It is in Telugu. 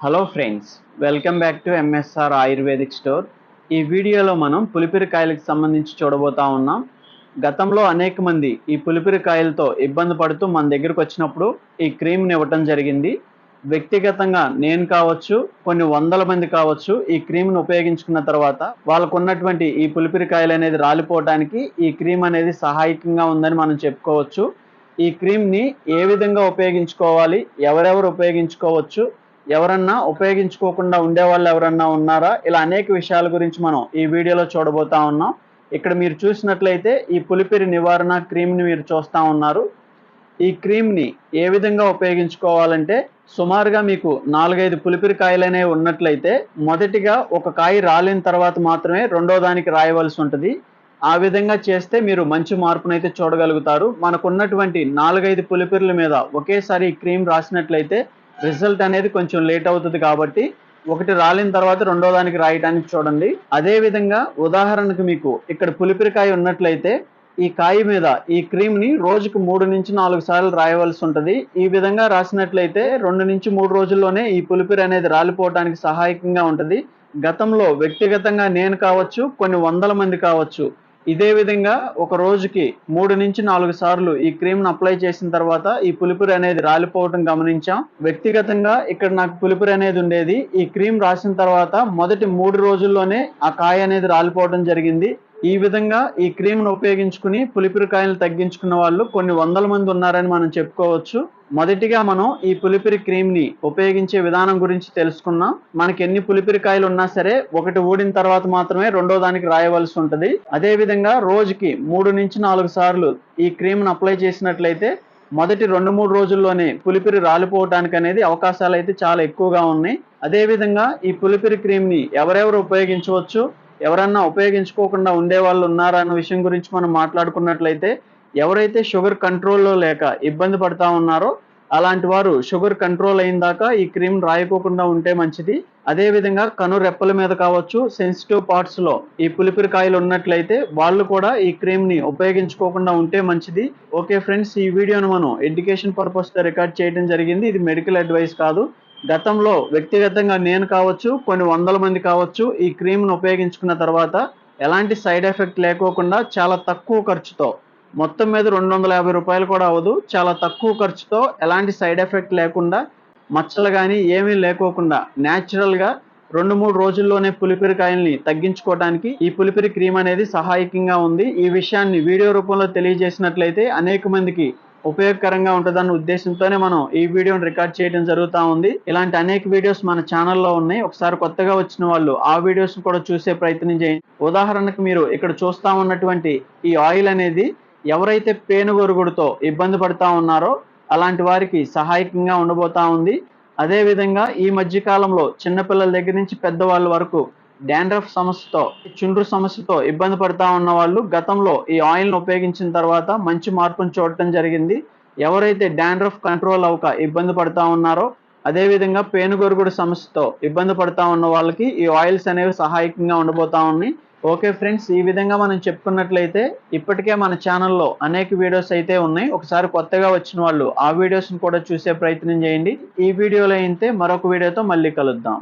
Hello friends welcome back to MSR ayurvedic store ఈ వీడియోలో మనం పులిపిరికాయలకు సంబంధించి చూడబోతా ఉన్నాం. గతంలో అనేక మంది ఈ పులిపిరికాయలతో ఇబ్బంది పడుతూ మన దగ్గరకు వచ్చినప్పుడు ఈ క్రీమ్ని ఇవ్వటం జరిగింది. వ్యక్తిగతంగా నేను కావచ్చు కొన్ని వందల మంది కావచ్చు ఈ క్రీమ్ను ఉపయోగించుకున్న తర్వాత వాళ్ళకు ఉన్నటువంటి ఈ పులిపిరికాయలు అనేది రాలిపోవడానికి ఈ క్రీమ్ అనేది సహాయకంగా ఉందని మనం చెప్పుకోవచ్చు. ఈ క్రీమ్ని ఏ విధంగా ఉపయోగించుకోవాలి ఎవరెవరు ఉపయోగించుకోవచ్చు ఎవరన్నా ఉపయోగించుకోకుండా ఉండే వాళ్ళు ఎవరన్నా ఉన్నారా? ఇలా అనేక విషయాల గురించి మనం ఈ వీడియోలో చూడబోతా ఉన్నాం. ఇక్కడ మీరు చూసినట్లయితే ఈ పులిపిరి నివారణ క్రీమ్ని మీరు చూస్తూ ఉన్నారు. ఈ క్రీమ్ని ఏ విధంగా ఉపయోగించుకోవాలంటే సుమారుగా మీకు నాలుగైదు పులిపిరి కాయలనేవి ఉన్నట్లయితే మొదటిగా ఒక కాయ రాలిన తర్వాత మాత్రమే రెండో దానికి రాయవలసి ఉంటుంది. ఆ విధంగా చేస్తే మీరు మంచి మార్పునైతే చూడగలుగుతారు. మనకున్నటువంటి నాలుగైదు పులిపిరుల మీద ఒకేసారి ఈ క్రీమ్ రాసినట్లయితే రిజల్ట్ అనేది కొంచెం లేట్ అవుతుంది కాబట్టి ఒకటి రాలిన తర్వాత రెండో దానికి రాయటానికి చూడండి. అదే విధంగా ఉదాహరణకు మీకు ఇక్కడ పులిపిరికాయ ఉన్నట్లయితే ఈ కాయ మీద ఈ క్రీమ్ని రోజుకు మూడు నుంచి నాలుగు సార్లు రాయవలసి ఉంటుంది. ఈ విధంగా రాసినట్లయితే రెండు నుంచి మూడు రోజుల్లోనే ఈ పులిపిరి అనేది రాలిపోవడానికి సహాయకంగా ఉంటుంది. గతంలో వ్యక్తిగతంగా నేను కావచ్చు కొన్ని వందల మంది కావచ్చు ఇదే విధంగా ఒక రోజుకి మూడు నుంచి నాలుగు సార్లు ఈ క్రీమ్ను అప్లై చేసిన తర్వాత ఈ పులిపురి అనేది రాలిపోవటం గమనించాం. వ్యక్తిగతంగా ఇక్కడ నాకు పులిపురి అనేది ఉండేది. ఈ క్రీమ్ రాసిన తర్వాత మొదటి మూడు రోజుల్లోనే ఆ కాయ అనేది రాలిపోవటం జరిగింది. ఈ విధంగా ఈ క్రీమ్ను ఉపయోగించుకుని పులిపిరికాయలు తగ్గించుకున్న వాళ్ళు కొన్ని వందల మంది ఉన్నారని మనం చెప్పుకోవచ్చు. మొదటిగా మనం ఈ పులిపిరి క్రీమ్ని ఉపయోగించే విధానం గురించి తెలుసుకున్నాం మనకి ఎన్ని పులిపిరికాయలు ఉన్నా సరే ఒకటి ఊడిన తర్వాత మాత్రమే రెండో దానికి రాయవలసి ఉంటుంది. అదేవిధంగా రోజుకి మూడు నుంచి నాలుగు సార్లు ఈ క్రీమ్ను అప్లై చేసినట్లయితే మొదటి రెండు మూడు రోజుల్లోనే పులిపిరి రాలిపోవటానికి అనేది అవకాశాలు అయితే చాలా ఎక్కువగా ఉన్నాయి. అదేవిధంగా ఈ పులిపిరి క్రీమ్ని ఎవరెవరు ఉపయోగించవచ్చు? ఎవరన్నా ఉపయోగించుకోకుండా ఉండే వాళ్ళు ఉన్నారా అన్న విషయం గురించి మనం మాట్లాడుకున్నట్లయితే ఎవరైతే షుగర్ కంట్రోల్లో లేక ఇబ్బంది పడతా ఉన్నారో అలాంటి వారు షుగర్ కంట్రోల్ అయిన దాకా ఈ క్రీమ్ రాయకోకుండా ఉంటే మంచిది. అదే విధంగా కను రెప్పల మీద కావచ్చు సెన్సిటివ్ పార్ట్స్లో ఈ పులిపిరి కాయలు ఉన్నట్లయితే వాళ్ళు కూడా ఈ క్రీమ్ని ఉపయోగించుకోకుండా ఉంటే మంచిది. ఓకే ఫ్రెండ్స్ ఈ వీడియోను మనం ఎడ్యుకేషన్ పర్పస్తో రికార్డ్ చేయడం జరిగింది. ఇది మెడికల్ అడ్వైస్ కాదు. గతంలో వ్యక్తిగతంగా నేను కావచ్చు కొన్ని వందల మంది కావచ్చు ఈ క్రీమ్ను ఉపయోగించుకున్న తర్వాత ఎలాంటి సైడ్ ఎఫెక్ట్ లేకోకుండా చాలా తక్కువ ఖర్చుతో మొత్తం మీద రెండు వందల యాభై రూపాయలు కూడా అవ్వదు చాలా తక్కువ ఖర్చుతో ఎలాంటి సైడ్ ఎఫెక్ట్ లేకుండా మచ్చలు కానీ ఏమీ లేకోకుండా న్యాచురల్గా రెండు మూడు రోజుల్లోనే పులిపిరికాయల్ని తగ్గించుకోవడానికి ఈ పులిపిరి క్రీమ్ అనేది సహాయకంగా ఉంది. ఈ విషయాన్ని వీడియో రూపంలో తెలియజేసినట్లయితే అనేక మందికి ఉపయోగకరంగా ఉంటుందన్న ఉద్దేశంతోనే మనం ఈ వీడియోని రికార్డ్ చేయడం జరుగుతూ ఉంది. ఇలాంటి అనేక వీడియోస్ మన ఛానల్లో ఉన్నాయి. ఒకసారి కొత్తగా వచ్చిన వాళ్ళు ఆ వీడియోస్ కూడా చూసే ప్రయత్నం చేయండి. ఉదాహరణకు మీరు ఇక్కడ చూస్తా ఉన్నటువంటి ఈ ఆయిల్ అనేది ఎవరైతే పేనుగొరుగుడుతో ఇబ్బంది పడతా ఉన్నారో అలాంటి వారికి సహాయకంగా ఉండబోతా ఉంది. అదేవిధంగా ఈ మధ్యకాలంలో చిన్నపిల్లల దగ్గర నుంచి పెద్దవాళ్ళ వరకు డాండ్రఫ్ సమస్యతో చుండ్రు సమస్యతో ఇబ్బంది పడతా ఉన్న వాళ్ళు గతంలో ఈ ఆయిల్ను ఉపయోగించిన తర్వాత మంచి మార్పును చూడటం జరిగింది. ఎవరైతే డాండ్రఫ్ కంట్రోల్ అవ్వక ఇబ్బంది పడతా ఉన్నారో అదేవిధంగా పేనుగొరుగుడు సమస్యతో ఇబ్బంది పడతా ఉన్న వాళ్ళకి ఈ ఆయిల్స్ అనేవి సహాయకంగా ఉండబోతా ఉన్నాయి. ఓకే ఫ్రెండ్స్ ఈ విధంగా మనం చెప్పుకున్నట్లయితే ఇప్పటికే మన ఛానల్లో అనేక వీడియోస్ అయితే ఉన్నాయి. ఒకసారి కొత్తగా వచ్చిన వాళ్ళు ఆ వీడియోస్ని కూడా చూసే ప్రయత్నం చేయండి. ఈ వీడియోలో అయితే మరొక వీడియోతో మళ్ళీ కలుద్దాం.